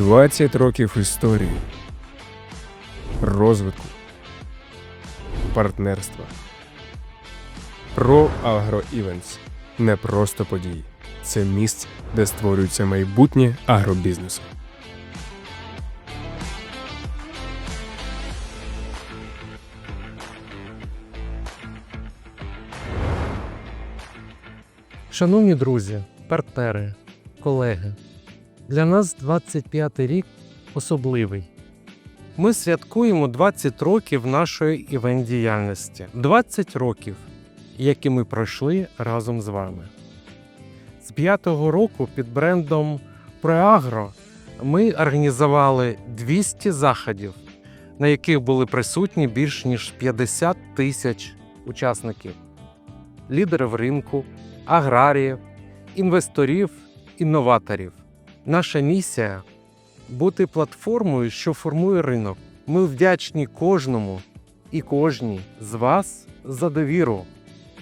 20 років історії, розвитку, партнерства. Про Агро Івенс не просто події. Це місце, де створюється майбутнє агробізнесу. Шановні друзі, партнери, колеги, для нас 25-й рік особливий. Ми святкуємо 20 років нашої івент-діяльності. 20 років, які ми пройшли разом з вами. З п'ятого року під брендом Преагро ми організували 200 заходів, на яких були присутні більш ніж 50 тисяч учасників, лідерів ринку, аграріїв, інвесторів, інноваторів. Наша місія бути платформою, що формує ринок. Ми вдячні кожному і кожній з вас за довіру,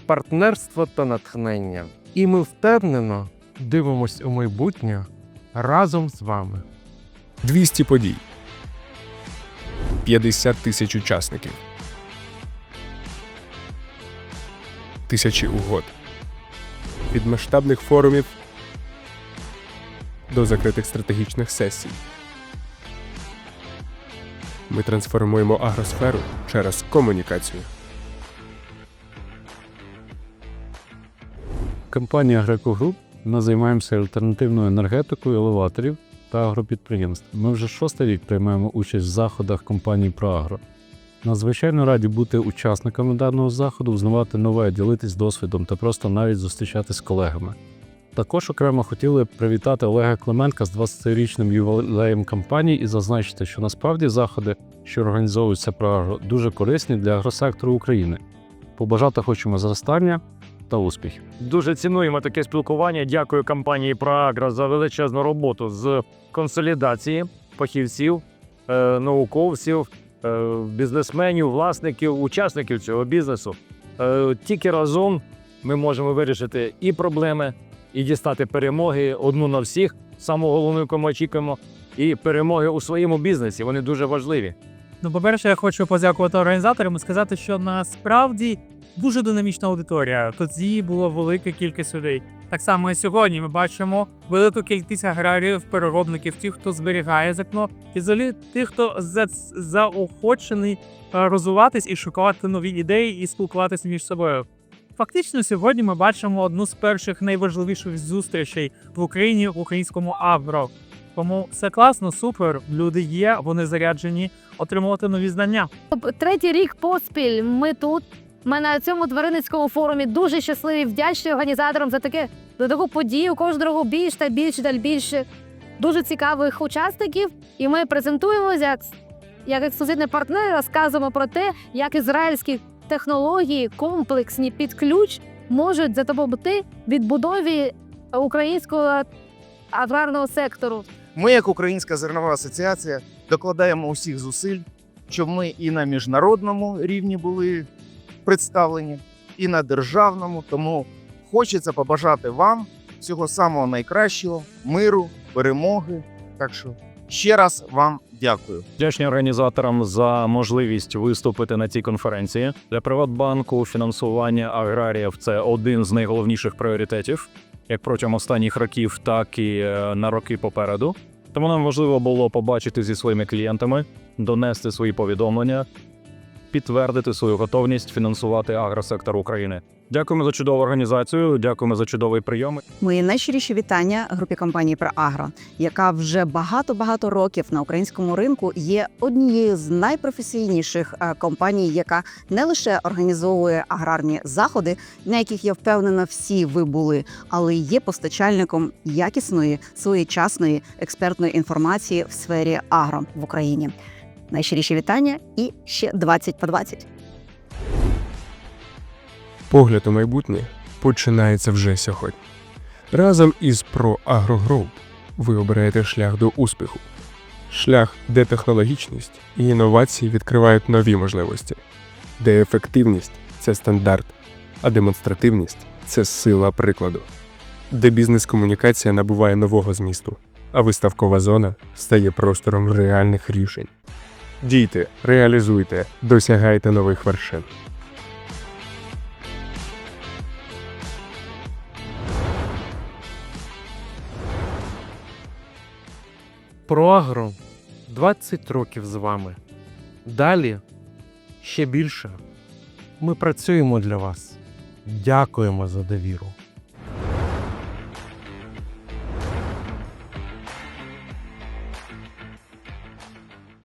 партнерство та натхнення. І ми впевнено дивимось у майбутнє разом з вами. 200 подій, 50 тисяч учасників, тисячі угод. Від масштабних форумів до закритих стратегічних сесій. Ми трансформуємо агросферу через комунікацію. Компанія Греко Груп ми займаємося альтернативною енергетикою елеваторів та агропідприємств. Ми вже шостий рік приймаємо участь в заходах компанії Проагро. Надзвичайно раді бути учасниками даного заходу, узнавати нове, ділитись досвідом та просто навіть зустрічатись з колегами. Також окремо хотіли привітати Олега Клименка з 20-річним ювілеєм компанії і зазначити, що насправді заходи, що організовуються Проагро, дуже корисні для агросектору України. Побажати хочемо зростання та успіхів. Дуже цінуємо таке спілкування. Дякую компанії Проагро за величезну роботу з консолідації фахівців, е, науковців, е, бізнесменів, власників, учасників цього бізнесу. Е, Тільки разом ми можемо вирішити і проблеми, і дістати перемоги одну на всіх. Самого головного, яку ми очікуємо, і перемоги у своєму бізнесі. Вони дуже важливі. Ну, по-перше, я хочу подякувати організаторам і сказати, що насправді дуже динамічна аудиторія. Тоді була велика кількість людей. Так само і сьогодні ми бачимо велику кількість аграріїв, переробників, тих, хто зберігає зерно, і взагалі тих, хто за- заохочений е, розвиватись і шукати нові ідеї і спілкуватися між собою. Фактично, сьогодні ми бачимо одну з перших найважливіших зустрічей в Україні в українському агро. Тому все класно, супер. Люди є, вони заряджені отримувати нові знання. Третій рік поспіль ми тут. Ми на цьому тваринницькому форумі дуже щасливі, вдячні організаторам за таке за таку подію. Кожного більш та більше та більше дуже цікавих учасників. І ми презентуємося як, як ексклюзивний партнер, розказуємо про те, як ізраїльські технології комплексні під ключ можуть допомогти відбудові українського аграрного сектору. Ми, як Українська зернова асоціація, докладаємо усіх зусиль, щоб ми і на міжнародному рівні були представлені, і на державному. Тому хочеться побажати вам всього самого найкращого, миру, перемоги. Так що ще раз вам дякую. Вдячні організаторам за можливість виступити на цій конференції. Для Приватбанку фінансування аграріїв це один з найголовніших пріоритетів, як протягом останніх років, так і е, на роки попереду. Тому нам важливо було побачити зі своїми клієнтами, донести свої повідомлення, підтвердити свою готовність фінансувати агросектор України. Дякуємо за чудову організацію, дякуємо за чудовий прийом. Мої найщиріші вітання групі компанії «Проагро», яка вже багато-багато років на українському ринку є однією з найпрофесійніших е, компаній, яка не лише організовує аграрні заходи, на яких я впевнена, всі ви були, але є постачальником якісної своєчасної експертної інформації в сфері агро в Україні. Найщиріші вітання і ще 20 по 20. Погляд у майбутнє починається вже сьогодні. Разом із Pro Agro Group ви обираєте шлях до успіху, шлях, де технологічність і інновації відкривають нові можливості, де ефективність це стандарт, а демонстративність це сила прикладу, де бізнес-комунікація набуває нового змісту, а виставкова зона стає простором реальних рішень. Дійте, реалізуйте, досягайте нових вершин. Проагро 20 років з вами. Далі ще більше. Ми працюємо для вас. Дякуємо за довіру.